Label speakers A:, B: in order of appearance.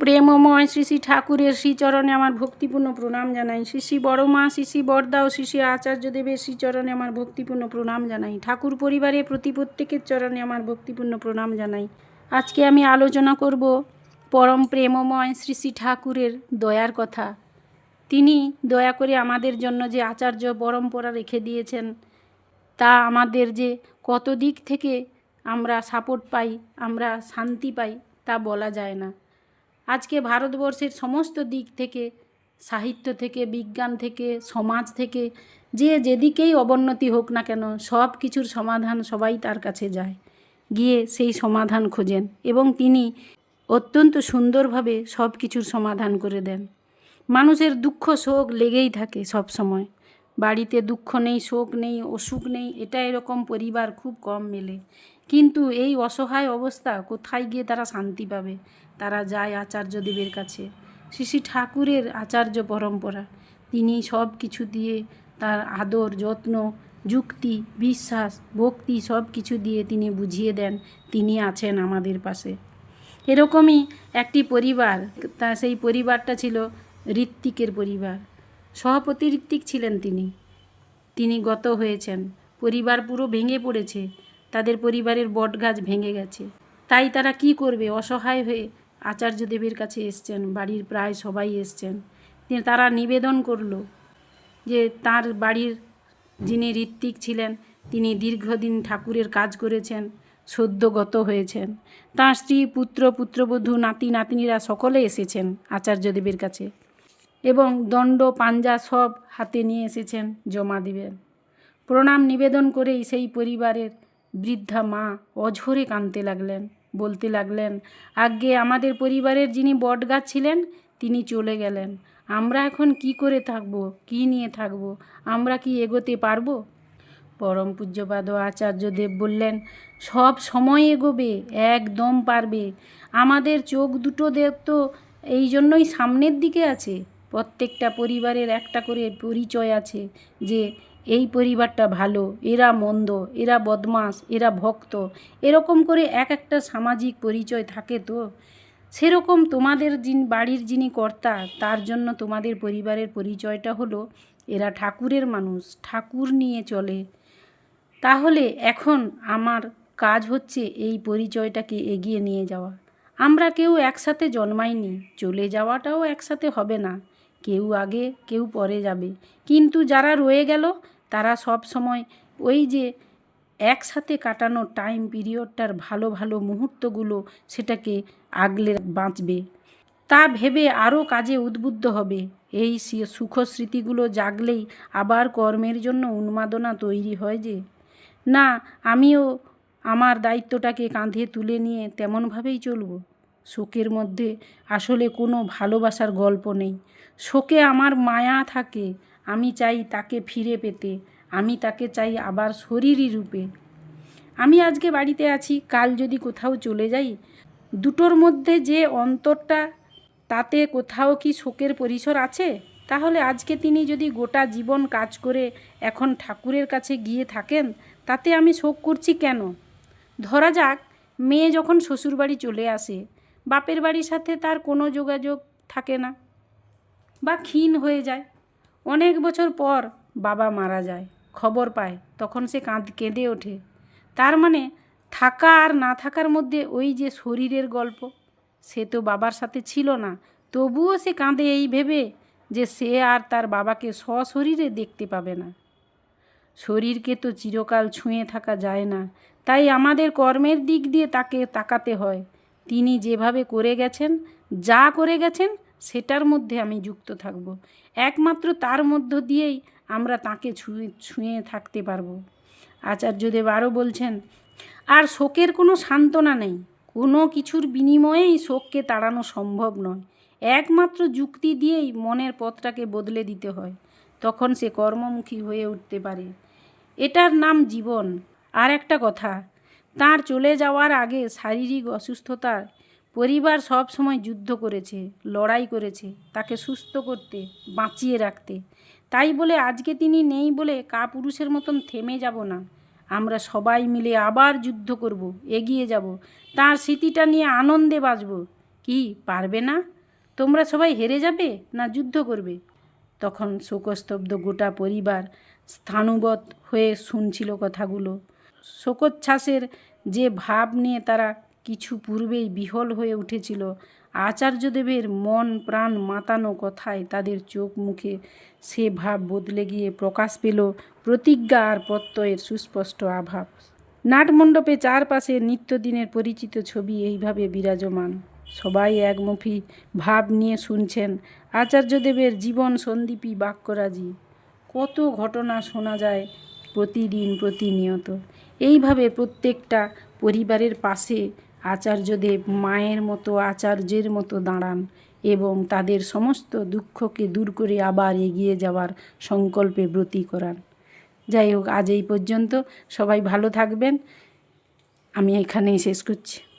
A: প্রেমময় শ্রী শ্রী ঠাকুরের শ্রীচরণে আমার ভক্তিপূর্ণ প্রণাম জানাই। শ্রী শ্রী বড়মা, শ্রী শ্রী বরদা ও শ্রী শ্রী আচার্যদেবের শ্রীচরণে আমার ভক্তিপূর্ণ প্রণাম জানাই। ঠাকুর পরিবারে প্রতি প্রত্যেকের চরণে আমার ভক্তিপূর্ণ প্রণাম জানাই। আজকে আমি আলোচনা করব পরম প্রেমময় শ্রী শ্রী ঠাকুরের দয়ার কথা। তিনি দয়া করে আমাদের জন্য যে আচার্য পরম্পরা রেখে দিয়েছেন, তা আমাদের যে কত দিক থেকে আমরা সাপোর্ট পাই, আমরা শান্তি পাই, তা বলা যায় না। আজকে ভারতবর্ষের সমস্ত দিক থেকে, সাহিত্য থেকে, বিজ্ঞান থেকে, সমাজ থেকে, যে যেদিকেই অবনতি হোক না কেন, সব কিছুর সমাধান সবাই তার কাছে যায়। গিয়ে সেই সমাধান খোঁজেন এবং তিনি অত্যন্ত সুন্দরভাবে সব কিছুর সমাধান করে দেন। মানুষের দুঃখ শোক লেগেই থাকে সব সময়। বাড়িতে দুঃখ নেই, শোক নেই, অসুখ নেই, এটা এরকম পরিবার খুব কম মেলে। কিন্তু এই অসহায় অবস্থা কোথায় গিয়ে তারা শান্তি পাবে? তারা যায় আচার্যদেবের কাছে। শ্রী ঠাকুরের আচার্য পরম্পরা। তিনি সব কিছু দিয়ে তার আদর, যত্ন, যুক্তি, বিশ্বাস, ভক্তি সব কিছু দিয়ে তিনি বুঝিয়ে দেন, তিনি আছেন আমাদের পাশে। এরকমই একটি পরিবার, তা সেই পরিবারটা ছিল ঋত্বিকের পরিবার। সভাপতি ঋত্বিক ছিলেন তিনি। তিনি গত হয়েছেন। পরিবার পুরো ভেঙে পড়েছে। তাদের পরিবারের বটগাছ ভেঙে গেছে। তাই তারা কি করবে? অসহায় হয়ে আচার্যদেবের কাছে এসছেন, বাড়ির প্রায় সবাই এসছেন। তারা নিবেদন করল যে তার বাড়ির যিনি ঋত্বিক ছিলেন, তিনি দীর্ঘদিন ঠাকুরের কাজ করেছেন, সদ্যগত হয়েছেন। তাঁর স্ত্রী, পুত্র, পুত্রবধূ, নাতি, নাতনিরা সকলে এসেছেন আচার্যদেবের কাছে এবং দণ্ড, পাঞ্জা সব হাতে নিয়ে এসেছেন জমা দিবেন প্রণাম নিবেদন করেই সেই পরিবারের বৃদ্ধা মা অঝরে কাঁদতে লাগলেন। বলতে লাগলেন আগে আমাদের পরিবারের যিনি বটগাছ ছিলেন, তিনি চলে গেলেন। আমরা এখন কি করে থাকব? কি নিয়ে থাকব? আমরা কি এগোতে পারব? পরম পূজ্যপাদ আচার্যদেব বললেন, সব সময় এগোবে, একদম পারবে। আমাদের চোখ দুটো দেব তো এই জন্যই সামনের দিকে আছে। প্রত্যেকটা পরিবারের একটা করে পরিচয় আছে যে এই পরিবারটা ভালো, এরা মন্দ, এরা বদমাস এরা ভক্ত। এরকম করে এক একটা সামাজিক পরিচয় থাকে তো? সেরকম তোমাদের যিনি, বাড়ির যিনি কর্তা, তার জন্য তোমাদের পরিবারের পরিচয়টা হলো, এরা ঠাকুরের মানুষ, ঠাকুর নিয়ে চলে। তাহলে এখন আমার কাজ হচ্ছে এই পরিচয়টাকে এগিয়ে নিয়ে যাওয়া। আমরা কেউ একসাথে জন্মাইনি, চলে যাওয়াটাও একসাথে হবে না। কেউ আগে, কেউ পরে যাবে। কিন্তু যারা রয়ে গেল তারা সব সময় ওই যে একসাথে কাটানো টাইম পিরিয়ডটার ভালো ভালো মুহূর্তগুলো সেটাকে আগলে বাঁচবে। তা ভেবে আরও কাজে উদ্বুদ্ধ হবে। এই সুখ স্মৃতিগুলো জাগলেই আবার কর্মের জন্য উন্মাদনা তৈরি হয় যে, না, আমিও আমার দায়িত্বটাকে কাঁধে তুলে নিয়ে তেমনভাবেই চলব। শোকের মধ্যে আসলে কোনো ভালোবাসার গল্প নেই। শোকে আমার মায়া থাকে আমি চাই তাকে ফিরে পেতে, আমি তাকে চাই আবার শরীরই রূপে। আমি আজকে বাড়িতে আছি, কাল যদি কোথাও চলে যাই, দুটোর মধ্যে যে অন্তরটা, তাতে কোথাও কি শোকের পরিসর আছে? তাহলে আজকে তিনি যদি গোটা জীবন কাজ করে এখন ঠাকুরের কাছে গিয়ে থাকেন, তাতে আমি শোক করছি কেন? ধরা যাক, মেয়ে যখন শ্বশুরবাড়ি চলে আসে, বাপের বাড়ির সাথে তার কোনো যোগাযোগ থাকে না বা ক্ষীণ হয়ে যায়। অনেক বছর পর বাবা মারা যায়, খবর পায়, তখন সে কাঁদ, কেঁদে ওঠে। তার মানে থাকা আর না থাকার মধ্যে ওই যে শরীরের গল্প, সে তো বাবার সাথে ছিল না। তবুও সে কাঁদে এই ভেবে যে সে আর তার বাবাকে সশরীরে দেখতে পাবে না। শরীরকে তো চিরকাল ছুঁয়ে থাকা যায় না, তাই আমাদের কর্মের দিক দিয়ে তাকে তাকাতে হয়। তিনি যেভাবে করে গেছেন, যা করে গেছেন সেটার মধ্যে আমি যুক্ত থাকব। একমাত্র তার মধ্য দিয়েই আমরা তাকে ছুঁয়ে ছুঁয়ে থাকতে পারব। আচার্যদেব আরও বলছেন, আর শোকের কোনো সান্ত্বনা নেই। কোনো কিছুর বিনিময়েই শোককে তাড়ানো সম্ভব নয়। একমাত্র যুক্তি দিয়েই মনের পথটাকে বদলে দিতে হয়। তখন সে কর্মমুখী হয়ে উঠতে পারে। এটার নাম জীবন। আর একটা কথা, তার চলে যাওয়ার আগে শারীরিক অসুস্থতার পরিবার সব সময় যুদ্ধ করেছে, লড়াই করেছে, তাকে সুস্থ করতে, বাঁচিয়ে রাখতে। তাই বলে আজকে তিনি নেই বলে কাপুরুষের মতন থেমে যাব না। আমরা সবাই মিলে আবার যুদ্ধ করব, এগিয়ে যাব। তার স্মৃতিটা নিয়ে আনন্দে বাঁচব। কি, পারবে না? তোমরা সবাই হেরে যাবে না যুদ্ধ করবে? তখন শোকস্তব্ধ গোটা পরিবার স্থানুবৎ হয়ে শুনছিল কথাগুলো। শোকোচ্ছ্বাসের যে ভাব নিয়ে তারা কিছু পূর্বেই বিহল হয়ে উঠেছিল। আচার্যদেবের মন প্রাণ মাতানো কথায় তাদের চোখ মুখে সে ভাব বদলে গিয়ে প্রকাশ পেল প্রতিজ্ঞা আর প্রত্যয়ের সুস্পষ্ট আভাব। নাটমণ্ডপে চারপাশে নিত্যদিনের পরিচিত ছবি এইভাবে বিরাজমান। সবাই একমুখী ভাব নিয়ে শুনছেন আচার্যদেবের জীবন সন্দীপী বাক্যরাজি। কত ঘটনা শোনা যায় প্রতিদিন প্রতিনিয়ত। এইভাবে প্রত্যেকটা পরিবারের পাশে আচার্যদেব মায়ের মতো, আচার্যের মতো দাঁড়ান এবং তাদের সমস্ত দুঃখকে দূর করে আবার এগিয়ে যাওয়ার সংকল্পে ব্রতী করান। যাই হোক, আজ এই পর্যন্ত সবাই ভালো থাকবেন। আমি এখানেই শেষ করছি।